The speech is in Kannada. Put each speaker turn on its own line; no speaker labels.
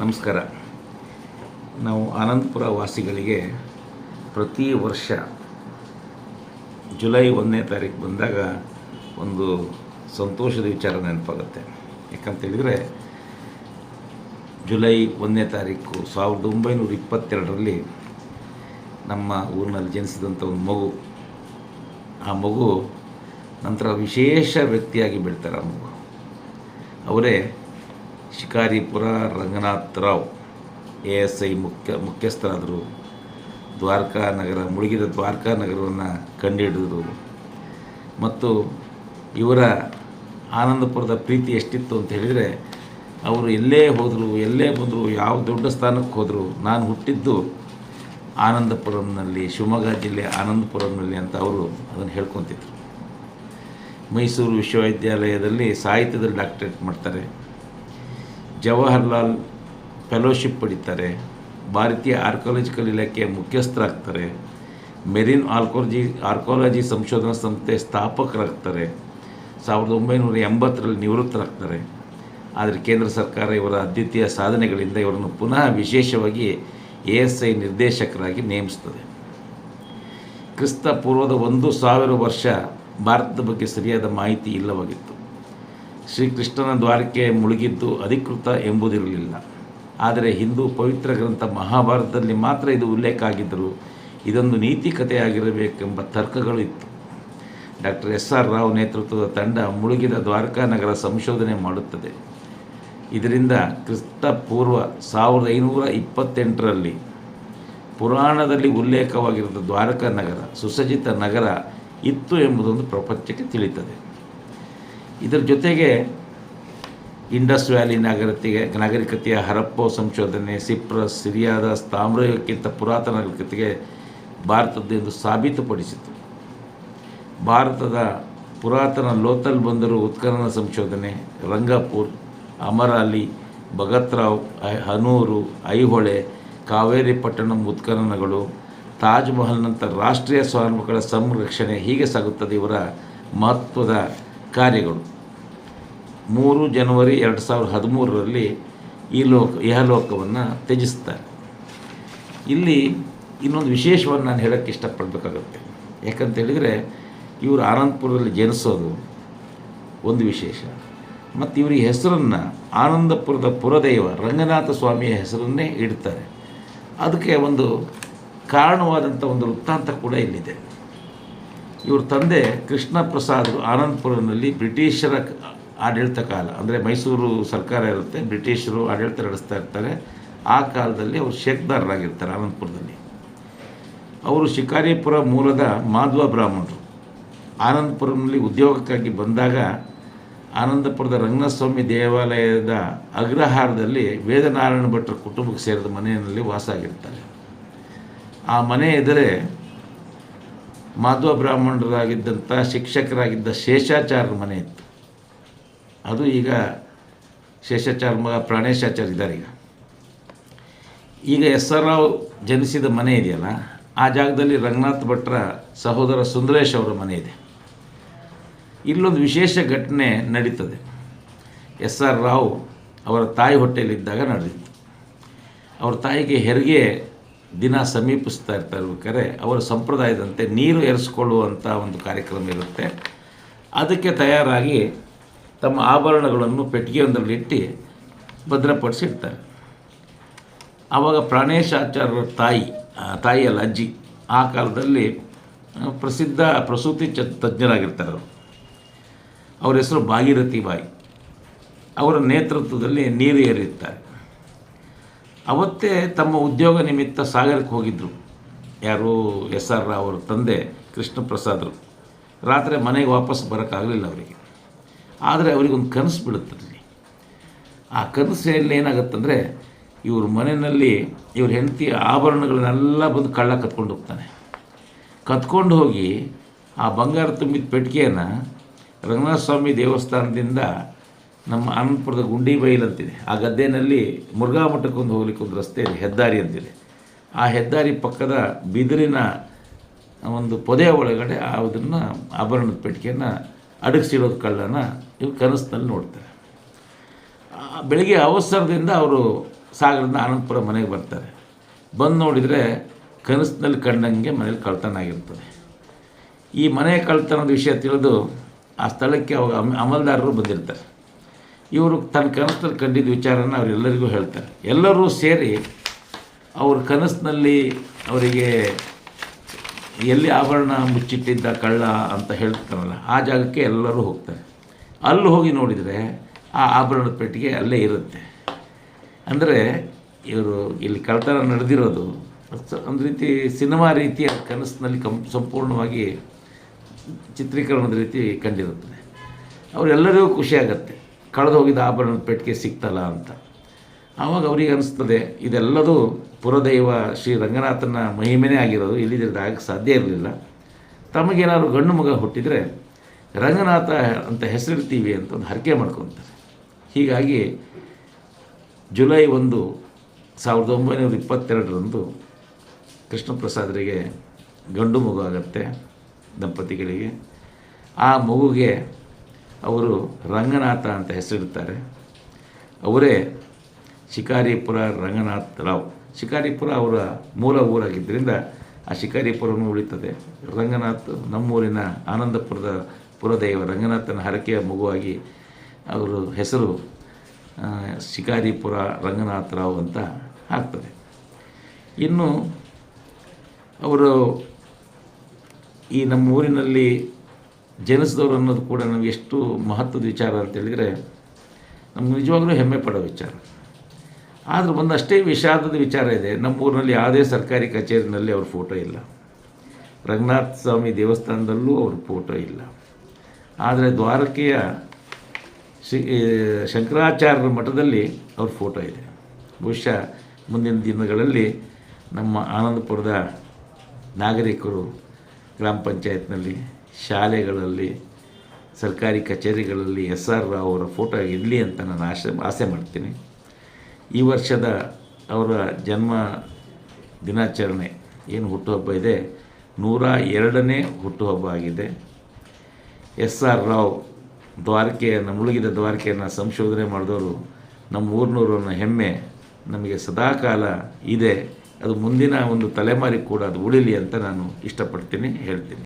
ನಮಸ್ಕಾರ. ನಾವು ಆನಂದಪುರ ವಾಸಿಗಳಿಗೆ ಪ್ರತಿ ವರ್ಷ ಜುಲೈ ಒಂದನೇ ತಾರೀಕು ಬಂದಾಗ ಒಂದು ಸಂತೋಷದ ವಿಚಾರ ನೆನಪಾಗುತ್ತೆ. ಯಾಕಂತೇಳಿದರೆ ಜುಲೈ ಒಂದನೇ ತಾರೀಕು ಸಾವಿರದ ಒಂಬೈನೂರ ಇಪ್ಪತ್ತೆರಡರಲ್ಲಿ ನಮ್ಮ ಊರಿನಲ್ಲಿ ಜನಿಸಿದಂಥ ಒಂದು ಮಗು. ಆ ಮಗು ನಂತರ ವಿಶೇಷ ವ್ಯಕ್ತಿಯಾಗಿ ಬೆಳ್ತಾರೆ ಆ ಮಗು. ಅವರೇ Shikaripura Ranganath Rao A S I ಮುಖ್ಯ ಮುಖ್ಯಸ್ಥರಾದರು, ದ್ವಾರಕಾ ನಗರ, ಮುಳುಗಿದ ದ್ವಾರಕಾ ನಗರವನ್ನು ಕಂಡುಹಿಡಿದರು ಮತ್ತು ಇವರ ಆನಂದಪುರದ ಪ್ರೀತಿ ಎಷ್ಟಿತ್ತು ಅಂತ ಹೇಳಿದರೆ, ಅವರು ಎಲ್ಲೇ ಹೋದರು, ಎಲ್ಲೇ ಬಂದರು, ಯಾವ ದೊಡ್ಡ ಸ್ಥಾನಕ್ಕೆ ಹೋದರು, ನಾನು ಹುಟ್ಟಿದ್ದು ಆನಂದಪುರಂನಲ್ಲಿ, ಶಿವಮೊಗ್ಗ ಜಿಲ್ಲೆ ಆನಂದಪುರಂನಲ್ಲಿ ಅಂತ ಅವರು ಅದನ್ನು ಹೇಳ್ಕೊತಿದ್ರು. ಮೈಸೂರು ವಿಶ್ವವಿದ್ಯಾಲಯದಲ್ಲಿ ಸಾಹಿತ್ಯದಲ್ಲಿ ಡಾಕ್ಟರೇಟ್ ಮಾಡ್ತಾರೆ. ಜವಾಹರ್ಲಾಲ್ ಫೆಲೋಶಿಪ್ ಪಡಿತಾರೆ, ಭಾರತೀಯ ಆರ್ಕಾಲಜಿಕಲ್ ಇಲಾಖೆಯ ಮುಖ್ಯಸ್ಥರಾಗ್ತಾರೆ, ಮೆರಿನ್ ಆರ್ಕೋಲಜಿ ಆರ್ಕಾಲಜಿ ಸಂಶೋಧನಾ ಸಂಸ್ಥೆ ಸ್ಥಾಪಕರಾಗ್ತಾರೆ, ಸಾವಿರದ ಒಂಬೈನೂರ ಎಂಬತ್ತರಲ್ಲಿ ನಿವೃತ್ತರಾಗ್ತಾರೆ. ಆದರೆ ಕೇಂದ್ರ ಸರ್ಕಾರ ಇವರ ಅದ್ವಿತೀಯ ಸಾಧನೆಗಳಿಂದ ಇವರನ್ನು ಪುನಃ ವಿಶೇಷವಾಗಿ ಎ ಎಸ್ ಐ ನಿರ್ದೇಶಕರಾಗಿ ನೇಮಿಸ್ತದೆ. ಕ್ರಿಸ್ತ ಪೂರ್ವದ ಒಂದು ಸಾವಿರ ವರ್ಷ ಭಾರತದ ಬಗ್ಗೆ ಸರಿಯಾದ ಮಾಹಿತಿ ಇಲ್ಲವಾಗಿತ್ತು. ಶ್ರೀಕೃಷ್ಣನ ದ್ವಾರಕೆ ಮುಳುಗಿದ್ದು ಅಧಿಕೃತ ಎಂಬುದಿರಲಿಲ್ಲ. ಆದರೆ ಹಿಂದೂ ಪವಿತ್ರ ಗ್ರಂಥ ಮಹಾಭಾರತದಲ್ಲಿ ಮಾತ್ರ ಇದು ಉಲ್ಲೇಖ ಆಗಿದ್ದರು ಇದೊಂದು ನೀತಿ ಕಥೆಯಾಗಿರಬೇಕೆಂಬ ತರ್ಕಗಳು ಇತ್ತು. Doctor S. ಆರ್. ರಾವ್ ನೇತೃತ್ವದ ತಂಡ ಮುಳುಗಿದ ದ್ವಾರಕಾ ನಗರ ಸಂಶೋಧನೆ ಮಾಡುತ್ತದೆ. ಇದರಿಂದ ಕ್ರಿಸ್ತ ಪೂರ್ವ ಸಾವಿರದ ಐನೂರ ಇಪ್ಪತ್ತೆಂಟರಲ್ಲಿ ಪುರಾಣದಲ್ಲಿ ಉಲ್ಲೇಖವಾಗಿರುವ ದ್ವಾರಕಾ ನಗರ ಸುಸಜ್ಜಿತ ನಗರ ಇತ್ತು ಎಂಬುದೊಂದು ಪ್ರಪಂಚಕ್ಕೆ ತಿಳಿಯುತ್ತದೆ. ಇದರ ಜೊತೆಗೆ ಇಂಡಸ್ ವ್ಯಾಲಿ ನಾಗರಿಕತೆಗೆ ನಾಗರಿಕತೆಯ ಹರಪ್ಪೋ ಸಂಶೋಧನೆ, ಸಿಪ್ರಸ್, ಸಿರಿಯಾದ ತಾಮ್ರಯಕ್ಕಿಂತ ಪುರಾತನ ನಾಗರಿಕತೆಗೆ ಭಾರತದ್ದೆಂದು ಸಾಬೀತುಪಡಿಸಿತು. ಭಾರತದ ಪುರಾತನ ಲೋತಲ್ ಬಂದರು ಉತ್ಖನನ ಸಂಶೋಧನೆ, ರಂಗಾಪುರ್ ಅಮರಾಲಿ ಭಗತ್ರಾವ್ ಹನೂರು, ಐಹೊಳೆ, ಕಾವೇರಿ ಪಟ್ಟಣಂ ಉತ್ಖನನಗಳು ತಾಜ್ಮಹಲ್ನಂಥ ರಾಷ್ಟ್ರೀಯ ಸ್ಮಾರಕಗಳ ಸಂರಕ್ಷಣೆ ಹೀಗೆ ಸಾಗುತ್ತದೆ ಇವರ ಮಹತ್ವದ ಕಾರ್ಯಗಳು. ಮೂರು ಜನವರಿ ಎರಡು ಸಾವಿರದ ಹದಿಮೂರರಲ್ಲಿ ಈ ಲೋಕ ಇಹಲೋಕವನ್ನು ತ್ಯಜಿಸ್ತಾರೆ. ಇಲ್ಲಿ ಇನ್ನೊಂದು ವಿಶೇಷವನ್ನು ನಾನು ಹೇಳೋಕ್ಕೆ ಇಷ್ಟಪಡಬೇಕಾಗತ್ತೆ. ಯಾಕಂತೇಳಿದರೆ ಇವರು ಆನಂದಪುರದಲ್ಲಿ ಜನಿಸೋದು ಒಂದು ವಿಶೇಷ. ಮತ್ತು ಇವರು ಹೆಸರನ್ನು ಆನಂದಪುರದ ಪುರದೈವ ರಂಗನಾಥ ಸ್ವಾಮಿಯ ಹೆಸರನ್ನೇ ಇಡ್ತಾರೆ. ಅದಕ್ಕೆ ಒಂದು ಕಾರಣವಾದಂಥ ಒಂದು ವೃತ್ತಾಂತ ಕೂಡ ಇಲ್ಲಿದೆ. ಇವ್ರ ತಂದೆ ಕೃಷ್ಣ ಪ್ರಸಾದರು ಆನಂದಪುರನಲ್ಲಿ ಬ್ರಿಟಿಷರ ಆಡಳಿತ ಕಾಲ, ಅಂದರೆ ಮೈಸೂರು ಸರ್ಕಾರ ಇರುತ್ತೆ, ಬ್ರಿಟಿಷರು ಆಡಳಿತ ನಡೆಸ್ತಾ ಇರ್ತಾರೆ. ಆ ಕಾಲದಲ್ಲಿ ಅವರು ಶೇಕ್ದಾರರಾಗಿರ್ತಾರೆ ಆನಂದಪುರದಲ್ಲಿ. ಅವರು ಶಿಕಾರಿಪುರ ಮೂಲದ ಮಾಧ್ವ ಬ್ರಾಹ್ಮಣರು. ಆನಂದಪುರನಲ್ಲಿ ಉದ್ಯೋಗಕ್ಕಾಗಿ ಬಂದಾಗ ಆನಂದಪುರದ ರಂಗನಾಥಸ್ವಾಮಿ ದೇವಾಲಯದ ಅಗ್ರಹಾರದಲ್ಲಿ ವೇದನಾರಾಯಣ ಭಟ್ರ ಕುಟುಂಬಕ್ಕೆ ಸೇರಿದ ಮನೆಯಲ್ಲಿ ವಾಸ ಆಗಿರ್ತಾರೆ. ಆ ಮನೆ ಎದುರೇ ಮಾಧ್ವ ಬ್ರಾಹ್ಮಣರಾಗಿದ್ದಂಥ ಶಿಕ್ಷಕರಾಗಿದ್ದ ಶೇಷಾಚಾರ್ಯರ ಮನೆ ಇತ್ತು. ಅದು ಈಗ ಶೇಷಾಚಾರ್ಯ ಮಗ ಪ್ರಾಣೇಶಾಚಾರ್ಯ ಇದ್ದಾರೆ ಈಗ. ಈಗ ಎಸ್ ಆರ್ ರಾವ್ ಜನಿಸಿದ ಮನೆ ಇದೆಯಲ್ಲ, ಆ ಜಾಗದಲ್ಲಿ ರಂಗನಾಥ್ ಭಟ್ರ ಸಹೋದರ ಸುಂದರೇಶ್ ಅವರ ಮನೆ ಇದೆ. ಇಲ್ಲೊಂದು ವಿಶೇಷ ಘಟನೆ ನಡೀತದೆ. ಎಸ್ ಆರ್ ರಾವ್ ಅವರ ತಾಯಿ ಹೊಟ್ಟೆಯಲ್ಲಿದ್ದಾಗ ನಡೆದಿತ್ತು. ಅವರ ತಾಯಿಗೆ ಹೆರಿಗೆ ದಿನ ಸಮೀಪಿಸ್ತಾ ಇರ್ತಾ ಇರ್ಬೇಕಾದ್ರೆ ಅವರ ಸಂಪ್ರದಾಯದಂತೆ ನೀರು ಎರಸ್ಕೊಳ್ಳುವಂಥ ಒಂದು ಕಾರ್ಯಕ್ರಮ ಇರುತ್ತೆ. ಅದಕ್ಕೆ ತಯಾರಾಗಿ ತಮ್ಮ ಆಭರಣಗಳನ್ನು ಪೆಟ್ಟಿಗೆಯೊಂದರಲ್ಲಿ ಇಟ್ಟು ಭದ್ರಪಡಿಸಿಡ್ತಾರೆ. ಆವಾಗ ಪ್ರಾಣೇಶಾಚಾರ್ಯರ ತಾಯಿ ತಾಯಿಯಲ್ಲ ಅಜ್ಜಿ, ಆ ಕಾಲದಲ್ಲಿ ಪ್ರಸಿದ್ಧ ಪ್ರಸೂತಿ ಚ, ತಜ್ಞರಾಗಿರ್ತಾರೆ ಅವರು. ಅವರ ಹೆಸರು ಭಾಗೀರಥಿ ಬಾಯಿ. ಅವರ ನೇತೃತ್ವದಲ್ಲಿ ನೀರು ಏರಿರ್ತಾರೆ ಅವತ್ತೇ ತಮ್ಮ ಉದ್ಯೋಗ ನಿಮಿತ್ತ ಸಾಗರಕ್ಕೆ ಹೋಗಿದ್ದರು ಯಾರು ಎಸ್ ಆರ್ ರಾವ್ ಅವರ ತಂದೆ ಕೃಷ್ಣ ಪ್ರಸಾದರು ರಾತ್ರಿ ಮನೆಗೆ ವಾಪಸ್ ಬರೋಕ್ಕಾಗಲಿಲ್ಲ ಅವರಿಗೆ. ಆದರೆ ಅವರಿಗೊಂದು ಕನಸು ಬಿಡುತ್ತೆ ಆ ಕನಸಲ್ಲಿ ಏನಾಗುತ್ತಂದರೆ ಇವ್ರ ಮನೆಯಲ್ಲಿ ಇವ್ರ ಹೆಂಡತಿ ಆಭರಣಗಳನ್ನೆಲ್ಲ ಬಂದು ಕಳ್ಳ ಕತ್ಕೊಂಡು ಹೋಗ್ತಾನೆ. ಕತ್ಕೊಂಡು ಹೋಗಿ ಆ ಬಂಗಾರ ತುಂಬಿದ ಪೆಟ್ಟಿಗೆಯನ್ನು ರಂಗನಾಥ ಸ್ವಾಮಿ ದೇವಸ್ಥಾನದಿಂದ ನಮ್ಮ ಆನಂದಪುರದ ಗುಂಡಿ ಬೈಲ್ ಅಂತಿದೆ. ಆ ಗದ್ದೆನಲ್ಲಿ ಮುರುಘಾ ಮಠಕ್ಕೊಂದು ಹೋಗ್ಲಿಕ್ಕೆ ಒಂದು ರಸ್ತೆ ಇದೆ, ಹೆದ್ದಾರಿ ಅಂತಿದೆ. ಆ ಹೆದ್ದಾರಿ ಪಕ್ಕದ ಬಿದಿರಿನ ಒಂದು ಪೊದೆಯ ಒಳಗಡೆ ಅದನ್ನು ಆಭರಣದ ಪೆಟ್ಟಿಗೆಯನ್ನು ಅಡಗಿಸಿಡೋದು ಕಳ್ಳನ ಇವು ಕನಸಿನಲ್ಲಿ ನೋಡ್ತಾರೆ. ಆ ಬೆಳಿಗ್ಗೆ ಅವಸರದಿಂದ ಅವರು ಸಾಗರದಿಂದ ಆನಂದಪುರ ಮನೆಗೆ ಬರ್ತಾರೆ. ಬಂದು ನೋಡಿದರೆ ಕನಸಿನಲ್ಲಿ ಕಂಡಂಗೆ ಮನೇಲಿ ಕಳ್ತನ ಆಗಿರ್ತದೆ. ಈ ಮನೆ ಕಳ್ತನದ ವಿಷಯ ತಿಳಿದು ಆ ಸ್ಥಳಕ್ಕೆ ಅವಾಗ ಅಮ, ಅಮಲ್ದಾರರು ಬಂದಿರ್ತಾರೆ. ಇವರು ತನ್ನ ಕನಸಿನಲ್ಲಿ ಕಂಡಿದ್ದ ವಿಚಾರನ ಅವರೆಲ್ಲರಿಗೂ ಹೇಳ್ತಾರೆ. ಎಲ್ಲರೂ ಸೇರಿ ಅವ್ರ ಕನಸಿನಲ್ಲಿ ಅವರಿಗೆ ಎಲ್ಲಿ ಆಭರಣ ಮುಚ್ಚಿಟ್ಟಿದ್ದ ಕಳ್ಳ ಅಂತ ಹೇಳ್ತಾರಲ್ಲ, ಆ ಜಾಗಕ್ಕೆ ಎಲ್ಲರೂ ಹೋಗ್ತಾರೆ. ಅಲ್ಲಿ ಹೋಗಿ ನೋಡಿದರೆ ಆ ಆಭರಣದ ಪೆಟ್ಟಿಗೆ ಅಲ್ಲೇ ಇರುತ್ತೆ. ಅಂದರೆ ಇವರು ಇಲ್ಲಿ ಕಳ್ತನ ನಡೆದಿರೋದು ಒಂದು ರೀತಿ ಸಿನಿಮಾ ರೀತಿಯ ಕನಸಿನಲ್ಲಿ ಕಂ ಸಂಪೂರ್ಣವಾಗಿ ಚಿತ್ರೀಕರಣದ ರೀತಿ ಕಂಡಿರುತ್ತದೆ. ಅವರೆಲ್ಲರಿಗೂ ಖುಷಿ ಕಳೆದು ಹೋಗಿದ್ದ ಆಭರಣದ ಪೆಟ್ಟಿಗೆ ಸಿಕ್ತಲ್ಲ ಅಂತ. ಆವಾಗ ಅವರಿಗೆ ಅನಿಸ್ತದೆ, ಇದೆಲ್ಲದೂ ಪುರದೈವ ಶ್ರೀ ರಂಗನಾಥನ ಮಹಿಮೆನೇ ಆಗಿರೋದು ಇಲ್ಲಿದ್ದರೆ ಸಾಧ್ಯ ಇರಲಿಲ್ಲ. ತಮಗೇನಾದ್ರು ಗಂಡು ಮಗ ಹುಟ್ಟಿದರೆ ರಂಗನಾಥ ಅಂತ ಹೆಸರಿಡ್ತೀವಿ ಅಂತ ಒಂದು ಹರಕೆ ಮಾಡ್ಕೊತಾರೆ. ಹೀಗಾಗಿ ಜುಲೈ ಒಂದು ಸಾವಿರದ ಒಂಬೈನೂರ ಇಪ್ಪತ್ತೆರಡರಂದು ಕೃಷ್ಣ ಪ್ರಸಾದರಿಗೆ ಗಂಡು ಮಗು ಆಗುತ್ತೆ ದಂಪತಿಗಳಿಗೆ. ಆ ಮಗುಗೆ ಅವರು ರಂಗನಾಥ ಅಂತ ಹೆಸರಿಡ್ತಾರೆ. ಅವರೇ ಶಿಕಾರಿಪುರ ರಂಗನಾಥ್ ರಾವ್. ಶಿಕಾರಿಪುರ ಅವರ ಮೂಲ ಊರಾಗಿದ್ದರಿಂದ ಆ ಶಿಕಾರಿಪುರವನ್ನು ಉಳಿತದೆ. ರಂಗನಾಥ್ ನಮ್ಮೂರಿನ ಆನಂದಪುರದ ಪುರದೈವ ರಂಗನಾಥನ ಹರಕೆಯ ಮಗುವಾಗಿ ಅವರು ಹೆಸರು ಶಿಕಾರಿಪುರ ರಂಗನಾಥ ರಾವ್ ಅಂತ ಆಗ್ತದೆ. ಇನ್ನು ಅವರು ಈ ನಮ್ಮ ಊರಿನಲ್ಲಿ ಜನಿಸಿದವರು ಅನ್ನೋದು ಕೂಡ ನಮಗೆ ಎಷ್ಟು ಮಹತ್ವದ ವಿಚಾರ ಅಂತ ಹೇಳಿದರೆ, ನಮ್ಗೆ ನಿಜವಾಗ್ಲೂ ಹೆಮ್ಮೆ ಪಡೋ ವಿಚಾರ. ಆದರೆ ಒಂದಷ್ಟೇ ವಿಷಾದದ ವಿಚಾರ ಇದೆ. ನಮ್ಮ ಊರಿನಲ್ಲಿ ಯಾವುದೇ ಸರ್ಕಾರಿ ಕಚೇರಿನಲ್ಲಿ ಅವ್ರ ಫೋಟೋ ಇಲ್ಲ. ರಂಗನಾಥ ಸ್ವಾಮಿ ದೇವಸ್ಥಾನದಲ್ಲೂ ಅವ್ರ ಫೋಟೋ ಇಲ್ಲ. ಆದರೆ ದ್ವಾರಕೆಯ ಶಂಕರಾಚಾರ್ಯರ ಮಠದಲ್ಲಿ ಅವ್ರ ಫೋಟೋ ಇದೆ. ಬಹುಶಃ ಮುಂದಿನ ದಿನಗಳಲ್ಲಿ ನಮ್ಮ ಆನಂದಪುರದ ನಾಗರಿಕರು ಗ್ರಾಮ ಪಂಚಾಯತ್ನಲ್ಲಿ ಶಾಲೆಗಳಲ್ಲಿ, ಸರ್ಕಾರಿ ಕಚೇರಿಗಳಲ್ಲಿ ಎಸ್ ಆರ್ ರಾವ್ ಅವರ ಫೋಟೋ ಇರಲಿ ಅಂತ ನಾನು ಆಶೆ ಆಸೆ ಮಾಡ್ತೀನಿ. ಈ ವರ್ಷದ ಅವರ ಜನ್ಮ ದಿನಾಚರಣೆ ಏನು ಹುಟ್ಟುಹಬ್ಬ ಇದೆ? ನೂರ ಎರಡನೇ ಹುಟ್ಟುಹಬ್ಬ ಆಗಿದೆ. ಎಸ್ ಆರ್ ರಾವ್ ದ್ವಾರಕೆಯನ್ನು, ಮುಳುಗಿದ ದ್ವಾರಕೆಯನ್ನು ಸಂಶೋಧನೆ ಮಾಡಿದವರು ನಮ್ಮ ಊರಿನವರು ಅನ್ನೋ ಹೆಮ್ಮೆ ನಮಗೆ ಸದಾಕಾಲ ಇದೆ. ಅದು ಮುಂದಿನ ಒಂದು ತಲೆಮಾರಿಗೆ ಕೂಡ ಅದು ಉಳಿಲಿ ಅಂತ ನಾನು ಇಷ್ಟಪಡ್ತೀನಿ, ಹೇಳ್ತೀನಿ.